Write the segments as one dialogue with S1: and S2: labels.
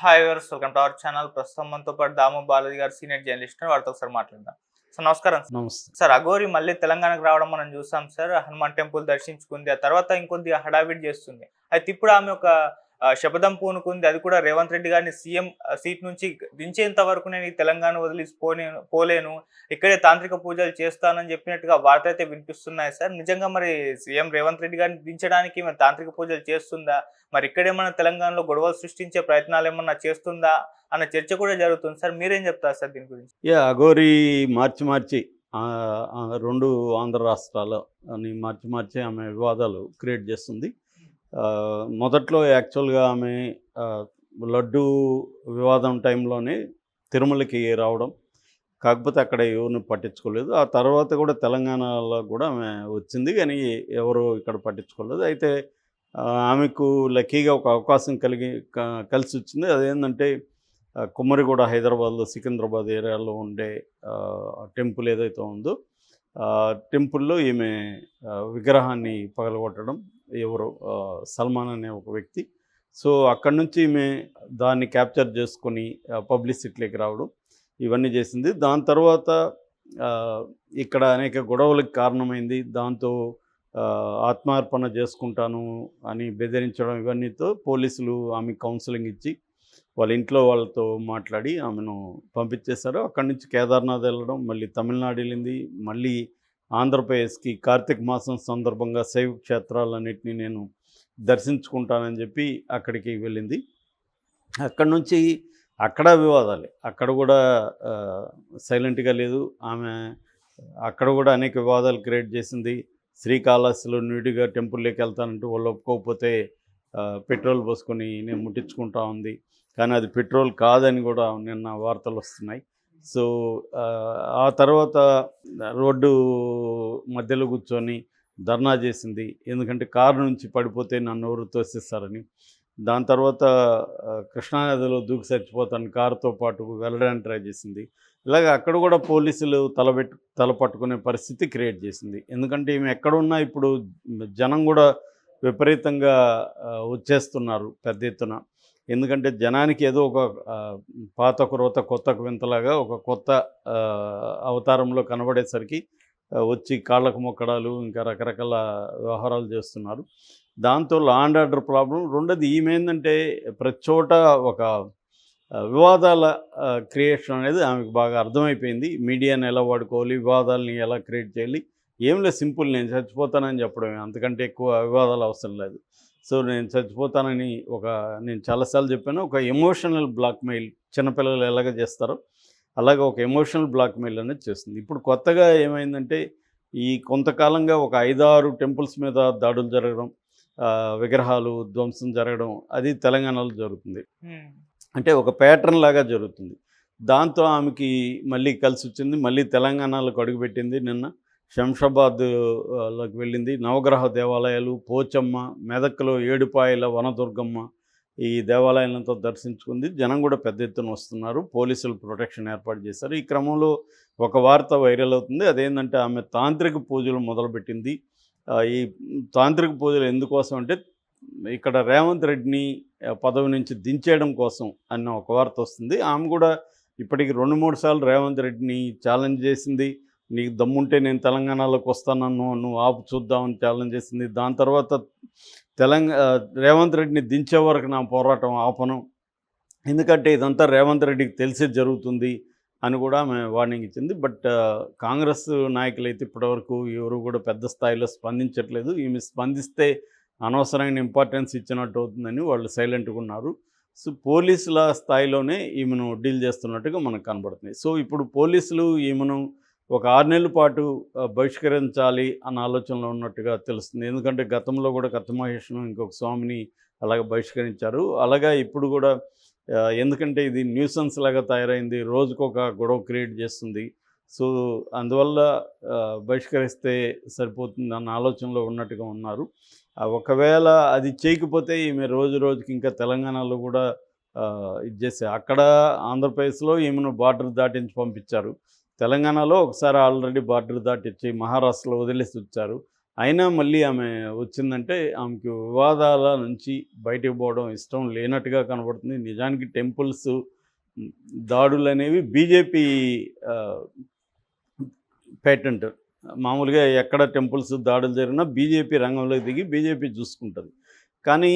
S1: Hi వర్స్ welcome to our channel. ప్రస్తుతం మనతో పాటు దాము బాలాజీ గారు సీనియర్ జర్నలిస్ట్ వారితో ఒకసారి మాట్లాడదాం. సార్ నమస్కారం
S2: నమస్తే.
S1: సార్ అఘోరి మళ్ళీ తెలంగాణకు రావడం మనం చూసాం సార్. హనుమాన్ టెంపుల్ దర్శించుకుంది. ఆ తర్వాత ఇంకొద్ది హడావిడి చేస్తుంది. అయితే ఇప్పుడు ఆమె ఒక శపథం పూనుకుంది. అది కూడా రేవంత్ రెడ్డి గారిని సీఎం సీట్ నుంచి దించేంత వరకు నేను ఈ తెలంగాణ వదిలి పోలేను పోలేను. ఇక్కడే తాంత్రిక పూజలు చేస్తానని చెప్పినట్టుగా వార్త అయితే వినిపిస్తున్నాయి సార్. నిజంగా మరి సీఎం రేవంత్ రెడ్డి గారిని దించడానికి మరి తాంత్రిక పూజలు చేస్తుందా? మరి ఇక్కడేమన్నా తెలంగాణలో గొడవలు సృష్టించే ప్రయత్నాలు ఏమన్నా చేస్తుందా? అన్న చర్చ కూడా జరుగుతుంది సార్. మీరేం చెప్తారు సార్ దీని గురించి?
S2: యా అఘోరి మార్చి మార్చి రెండు ఆంధ్ర రాష్ట్రాలని మార్చి మార్చి ఆమె వివాదాలు క్రియేట్ చేస్తుంది. మొదట్లో యాక్చువల్గా ఆమె లడ్డు వివాదం టైంలోనే తిరుమలకి రావడం. కాకపోతే అక్కడ ఎవరిని పట్టించుకోలేదు. ఆ తర్వాత కూడా తెలంగాణలో కూడా ఆమె వచ్చింది. కానీ ఎవరు ఇక్కడ పట్టించుకోలేదు. అయితే ఆమెకు లక్కీగా ఒక అవకాశం కలిగి క- కలిసి వచ్చింది. అదేంటంటే కుమ్మరిగూడ హైదరాబాద్లో సికింద్రాబాద్ ఏరియాలో ఉండే టెంపుల్ ఏదైతే ఉందో టెంపుల్లో ఈమె విగ్రహాన్ని పగలగొట్టడం ఎవరు సల్మాన్ అనే ఒక వ్యక్తి. సో అక్కడి నుంచి ఈమె దాన్ని క్యాప్చర్ చేసుకొని పబ్లిసిటీలోకి రావడం ఇవన్నీ చేసింది. దాని తర్వాత ఇక్కడ అనేక గొడవలకు కారణమైంది. దాంతో ఆత్మార్పణ చేసుకుంటాను అని బెదిరించడం ఇవన్నీతో పోలీసులు ఆమె కౌన్సిలింగ్ ఇచ్చి వాళ్ళ ఇంట్లో వాళ్ళతో మాట్లాడి ఆమెను పంపించేశారు. అక్కడి నుంచి కేదార్నాథ్ వెళ్ళడం మళ్ళీ తమిళనాడు వెళ్ళింది. మళ్ళీ ఆంధ్రప్రదేశ్కి కార్తీక మాసం సందర్భంగా శైవ క్షేత్రాలన్నింటినీ నేను దర్శించుకుంటానని చెప్పి అక్కడికి వెళ్ళింది. అక్కడి నుంచి అక్కడ వివాదాలే. అక్కడ కూడా సైలెంట్గా లేదు. ఆమె అక్కడ కూడా అనేక వివాదాలు క్రియేట్ చేసింది. శ్రీకాళహస్తిలో నీటిగా టెంపుల్లోకి వెళ్తానంటూ వాళ్ళు ఒప్పుకోకపోతే పెట్రోల్ పోసుకొని నేను ముట్టించుకుంటా ఉంది. కానీ అది పెట్రోల్ కాదని కూడా నిన్న వార్తలు వస్తున్నాయి. సో ఆ, తర్వాత రోడ్డు మధ్యలో కూర్చొని ధర్నా చేసింది. ఎందుకంటే కారు నుంచి పడిపోతే నన్ను ఎవరు తోసిస్తారని. దాని తర్వాత కృష్ణానదిలో దూకి చచ్చిపోతాను కారుతో పాటు వెళ్ళడానికి ట్రై చేసింది. ఇలాగ అక్కడ కూడా పోలీసులు తలబెట్టు తలపట్టుకునే పరిస్థితి క్రియేట్ చేసింది. ఎందుకంటే ఈమె ఎక్కడున్నా ఇప్పుడు జనం కూడా విపరీతంగా వచ్చేస్తున్నారు పెద్ద ఎత్తున. ఎందుకంటే జనానికి ఏదో ఒక పాత కురవత కొత్త వింతలాగా ఒక కొత్త అవతారంలో కనబడేసరికి వచ్చి కాళ్ళకు మొక్కడాలు ఇంకా రకరకాల వ్యవహారాలు చేస్తున్నారు. దాంతో లా అండ్ ఆర్డర్ ప్రాబ్లం రెండోది ఈమె ప్రతి చోట ఒక వివాదాల క్రియేషన్ అనేది ఆమెకు బాగా అర్థమైపోయింది. మీడియాని ఎలా వాడుకోవాలి వివాదాలని ఎలా క్రియేట్ చేయాలి ఏం లేదు సింపుల్ నేను చచ్చిపోతానని చెప్పడమే. అంతకంటే ఎక్కువ వివాదాలు అవసరం లేదు. సో నేను చచ్చిపోతానని ఒక నేను చాలాసార్లు చెప్పాను. ఒక ఎమోషనల్ బ్లాక్మెయిల్ చిన్నపిల్లలు ఎలాగ చేస్తారో అలాగే ఒక ఎమోషనల్ బ్లాక్మెయిల్ అనేది చేస్తుంది. ఇప్పుడు కొత్తగా ఏమైందంటే ఈ కొంతకాలంగా ఒక ఐదారు టెంపుల్స్ మీద దాడులు జరగడం విగ్రహాలు ధ్వంసం జరగడం అది తెలంగాణలో జరుగుతుంది. అంటే ఒక ప్యాటర్న్ లాగా జరుగుతుంది. దాంతో ఆమెకి మళ్ళీ కలిసి వచ్చింది మళ్ళీ తెలంగాణలోకి అడుగుపెట్టింది నిన్న. శంషాబాద్లోకి వెళ్ళింది. నవగ్రహ దేవాలయాలు పోచమ్మ మెదక్లో ఏడుపాయల వనదుర్గమ్మ ఈ దేవాలయాలతో దర్శించుకుంది. జనం కూడా పెద్ద ఎత్తున వస్తున్నారు. పోలీసులు ప్రొటెక్షన్ ఏర్పాటు చేశారు. ఈ క్రమంలో ఒక వార్త వైరల్ అవుతుంది. అదేంటంటే ఆమె తాంత్రిక పూజలు మొదలుపెట్టింది. ఈ తాంత్రిక పూజలు ఎందుకోసం అంటే ఇక్కడ రేవంత్ రెడ్డిని పదవి నుంచి దించేయడం కోసం అన్న ఒక వార్త వస్తుంది. ఆమె కూడా ఇప్పటికి రెండు మూడు సార్లు రేవంత్ రెడ్డిని ఛాలెంజ్ చేసింది. నీకు దమ్ముంటే నేను తెలంగాణలోకి వస్తానన్ను నువ్వు ఆపు చూద్దామని ఛాలెంజ్ చేసింది. దాని తర్వాత తెలంగాణ రేవంత్ రెడ్డిని దించే వరకు నా పోరాటం ఆపను. ఎందుకంటే ఇదంతా రేవంత్ రెడ్డికి తెలిసే జరుగుతుంది అని కూడా ఆమె వార్నింగ్ ఇచ్చింది. బట్ కాంగ్రెస్ నాయకులు అయితే ఇప్పటివరకు ఎవరు కూడా పెద్ద స్థాయిలో స్పందించట్లేదు. ఈమె స్పందిస్తే అనవసరమైన ఇంపార్టెన్స్ ఇచ్చినట్టు అవుతుందని వాళ్ళు సైలెంట్గా ఉన్నారు. సో పోలీసుల స్థాయిలోనే ఈమెను డీల్ చేస్తున్నట్టుగా మనకు కనబడుతుంది. సో ఇప్పుడు పోలీసులు ఈమెను ఒక ఆరు నెలల పాటు బహిష్కరించాలి అన్న ఆలోచనలో ఉన్నట్టుగా తెలుస్తుంది. ఎందుకంటే గతంలో కూడా కత్తమహేష్ను ఇంకొక స్వామిని అలాగే బహిష్కరించారు. అలాగా ఇప్పుడు కూడా ఎందుకంటే ఇది న్యూసెన్స్ లాగా తయారైంది. రోజుకొక గొడవ క్రియేట్ చేస్తుంది. సో అందువల్ల బహిష్కరిస్తే సరిపోతుంది అన్న ఆలోచనలో ఉన్నట్టుగా ఉన్నారు. ఒకవేళ అది చేయకపోతే ఈమె రోజు రోజుకి ఇంకా తెలంగాణలో కూడా ఇది చేసే. అక్కడ ఆంధ్రప్రదేశ్లో ఈమెను బార్డర్ దాటించి పంపించారు. తెలంగాణలో ఒకసారి ఆల్రెడీ బార్డర్ దాటిచ్చి మహారాష్ట్రలో వదిలేసి వచ్చారు. అయినా మళ్ళీ ఆమె వచ్చిందంటే ఆమెకి వివాదాల నుంచి బయటకు పోవడం ఇష్టం లేనట్టుగా కనబడుతుంది. నిజానికి టెంపుల్స్ దాడులు అనేవి బీజేపీ పేటెంట్. మామూలుగా ఎక్కడ టెంపుల్స్ దాడులు జరిగినా బీజేపీ రంగంలోకి దిగి బీజేపీ చూసుకుంటుంది. కానీ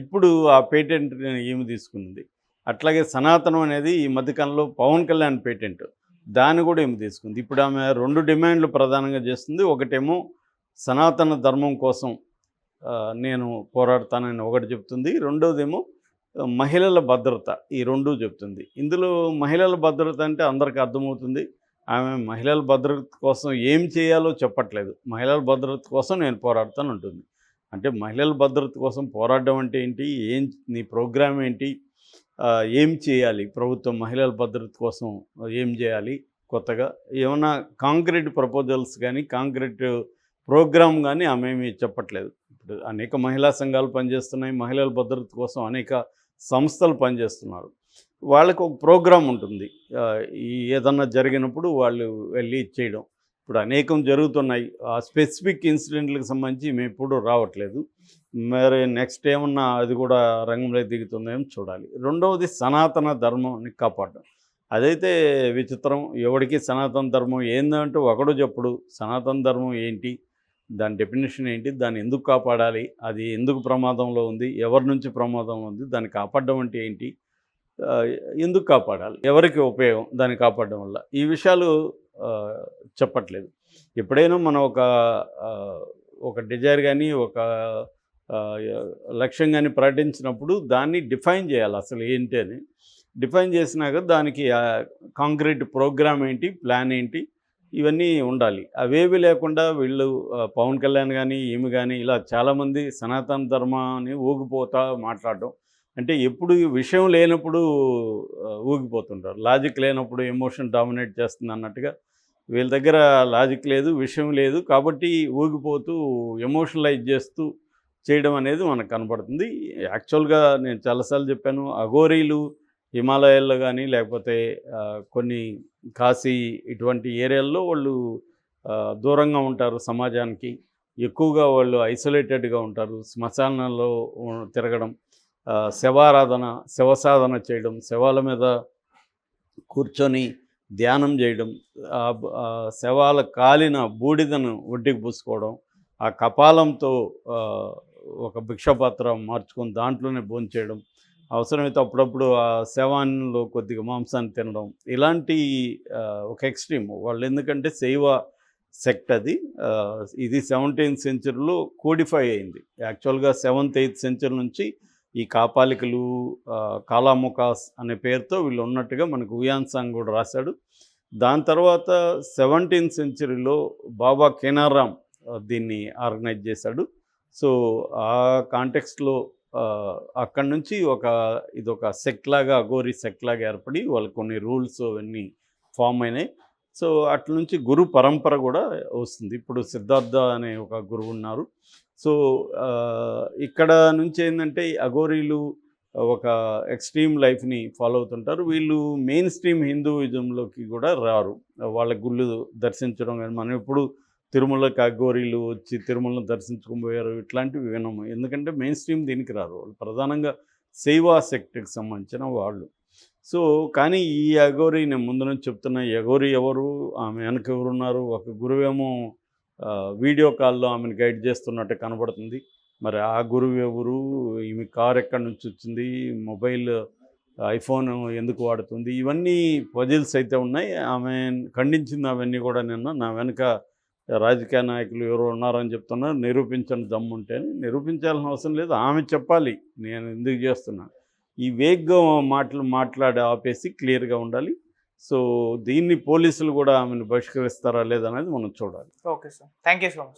S2: ఇప్పుడు ఆ పేటెంట్ ఏమి తీసుకున్నది అట్లాగే సనాతనం అనేది ఈ మధ్యకాలంలో పవన్ కళ్యాణ్ పేటెంట్. దాన్ని కూడా ఏమి తీసుకుంది. ఇప్పుడు ఆమె రెండు డిమాండ్లు ప్రధానంగా చేస్తుంది. ఒకటేమో సనాతన ధర్మం కోసం నేను పోరాడతానని ఒకటి చెప్తుంది. రెండోదేమో మహిళల భద్రత ఈ రెండు చెప్తుంది. ఇందులో మహిళల భద్రత అంటే అందరికీ అర్థమవుతుంది. ఆమె మహిళల భద్రత కోసం ఏం చేయాలో చెప్పట్లేదు. మహిళల భద్రత కోసం నేను పోరాడతాను ఉంటుంది అంటే మహిళల భద్రత కోసం పోరాడడం అంటే ఏంటి? ఏం నీ ప్రోగ్రామ్ ఏంటి? ఏం చేయాలి? ప్రభుత్వం మహిళల భద్రత కోసం ఏం చేయాలి? కొత్తగా ఏమైనా కాంక్రీట్ ప్రపోజల్స్ కానీ కాంక్రీట్ ప్రోగ్రామ్ కానీ ఆమె ఏమీ చెప్పట్లేదు. ఇప్పుడు అనేక మహిళా సంఘాలు పనిచేస్తున్నాయి మహిళల భద్రత కోసం అనేక సంస్థలు పనిచేస్తున్నారు. వాళ్ళకు ఒక ప్రోగ్రాం ఉంటుంది. ఈ ఏదన్నా జరిగినప్పుడు వాళ్ళు వెళ్ళి చేయడం. ఇప్పుడు అనేకం జరుగుతున్నాయి. ఆ స్పెసిఫిక్ ఇన్సిడెంట్లకు సంబంధించి మేము ఇప్పుడు రావట్లేదు. మరి నెక్స్ట్ ఏమన్నా అది కూడా రంగంలో దిగుతుందేమో చూడాలి. రెండవది సనాతన ధర్మాన్ని కాపాడడం. అదైతే విచిత్రం. ఎవడికి సనాతన ధర్మం ఏందంటే ఒకడు చెప్పుడు సనాతన ధర్మం ఏంటి దాని డెఫినేషన్ ఏంటి దాన్ని ఎందుకు కాపాడాలి అది ఎందుకు ప్రమాదంలో ఉంది ఎవరి నుంచి ప్రమాదంలో ఉంది దాన్ని కాపాడడం అంటే ఏంటి ఎందుకు కాపాడాలి ఎవరికి ఉపయోగం దాన్ని కాపాడడం వల్ల. ఈ విషయాలు చెప్పట్లేదు. ఎప్పుడైనా మనం ఒక ఒక డిజైర్ కానీ ఒక లక్ష్యం కానీ ప్రకటించినప్పుడు దాన్ని డిఫైన్ చేయాలి అసలు ఏంటి అని. డిఫైన్ చేసినాక దానికి కాంక్రీట్ ప్రోగ్రామ్ ఏంటి ప్లాన్ ఏంటి ఇవన్నీ ఉండాలి. అవేవి లేకుండా వీళ్ళు పవన్ కళ్యాణ్ కానీ ఈమె కానీ ఇలా చాలామంది సనాతన ధర్మాన్ని ఊగిపోతా మాట్లాడడం అంటే ఎప్పుడు విషయం లేనప్పుడు ఊగిపోతుంటారు. లాజిక్ లేనప్పుడు ఎమోషన్ డామినేట్ చేస్తుంది అన్నట్టుగా వీళ్ళ దగ్గర లాజిక్ లేదు విషయం లేదు. కాబట్టి ఊగిపోతూ ఎమోషనలైజ్ చేస్తూ చేయడం అనేది మనకు కనపడుతుంది యాక్చువల్గా నేను చాలాసార్లు చెప్పాను అఘోరీలు హిమాలయాల్లో కానీ లేకపోతే కొన్ని కాశీ ఇటువంటి ఏరియాల్లో వాళ్ళు దూరంగా ఉంటారు సమాజానికి. ఎక్కువగా వాళ్ళు ఐసోలేటెడ్గా ఉంటారు. శ్మశానాల్లో తిరగడం. శవారాధన శవారాధన శవసాధన చేయడం శవాల మీద కూర్చొని ధ్యానం చేయడం శవాల కాలిన బూడిదను ఒడ్డుకు పూసుకోవడం ఆ కపాలంతో ఒక భిక్షపాత్ర మార్చుకొని దాంట్లోనే భోంచేయడం అవసరమైతే అప్పుడప్పుడు ఆ శవాన్లో కొద్దిగా మాంసాన్ని తినడం ఇలాంటి ఒక ఎక్స్ట్రీమ్. వాళ్ళు ఎందుకంటే శైవ సెక్ట్ అది ఇది సెవెంటీన్త్ సెంచరీలో కోడిఫై అయింది. యాక్చువల్గా సెవెంత్ ఎయిత్ సెంచరీ నుంచి ఈ కాపాలికలు కాలాముకాస్ అనే పేరుతో వీళ్ళు ఉన్నట్టుగా మనకు ఉయాన్ సాంగ్ కూడా రాశాడు. దాని తర్వాత సెవెంటీన్త్ సెంచరీలో బాబా కేనారాం దీన్ని ఆర్గనైజ్ చేశాడు. సో ఆ కాంటెక్స్ట్లో అక్కడి నుంచి ఒక ఇది ఒక సెక్ట్ లాగా అఘోరి సెక్ట్ లాగా ఏర్పడి వాళ్ళు కొన్ని రూల్స్ అవన్నీ ఫామ్ అయినాయి. సో అట్ల నుంచి గురు పరంపర కూడా వస్తుంది. ఇప్పుడు సిద్ధార్థ అనే ఒక గురువు ఉన్నారు. సో ఇక్కడ నుంచి ఏంటంటే ఈ అఘోరీలు ఒక ఎక్స్ట్రీమ్ లైఫ్ని ఫాలో అవుతుంటారు. వీళ్ళు మెయిన్ స్ట్రీమ్ హిందూయిజంలోకి కూడా రారు. వాళ్ళ గుళ్ళు దర్శించడం కానీ మనం ఎప్పుడు తిరుమలకి అఘోరీలు వచ్చి తిరుమలను దర్శించుకుపోయారు ఇట్లాంటివి వినము. ఎందుకంటే మెయిన్ స్ట్రీమ్ దీనికి రారు. వాళ్ళు ప్రధానంగా సేవా సెక్టర్కి సంబంధించిన వాళ్ళు. సో కానీ ఈ అఘోరీ నేను ముందు నుంచి చెప్తున్నా ఈ ఎవరు? ఆమె వెనక ఎవరున్నారు? ఒక గురువేమో వీడియో కాల్లో ఆమెను గైడ్ చేస్తున్నట్టు కనబడుతుంది. మరి ఆ గురువు ఎవరు? ఈమె కార్ ఎక్కడి నుంచి వచ్చింది? మొబైల్ ఐఫోన్ ఎందుకు వాడుతుంది? ఇవన్నీ పజిల్స్ అయితే ఉన్నాయి. ఆమె ఖండించింది అవన్నీ కూడా నిన్న. నా వెనుక రాజకీయ నాయకులు ఎవరు ఉన్నారని చెప్తున్నారు. నిరూపించని దమ్ము నిరూపించాల్సిన అవసరం లేదు. ఆమె చెప్పాలి. నేను ఎందుకు చేస్తున్నాను ఈ వేగ్గా మాటలు మాట్లాడి ఆపేసి క్లియర్గా ఉండాలి. సో దీన్ని పోలీసులు కూడా ఆమెను బహిష్కరిస్తారా లేదనేది మనం చూడాలి.
S1: Okay sir. Thank you so much.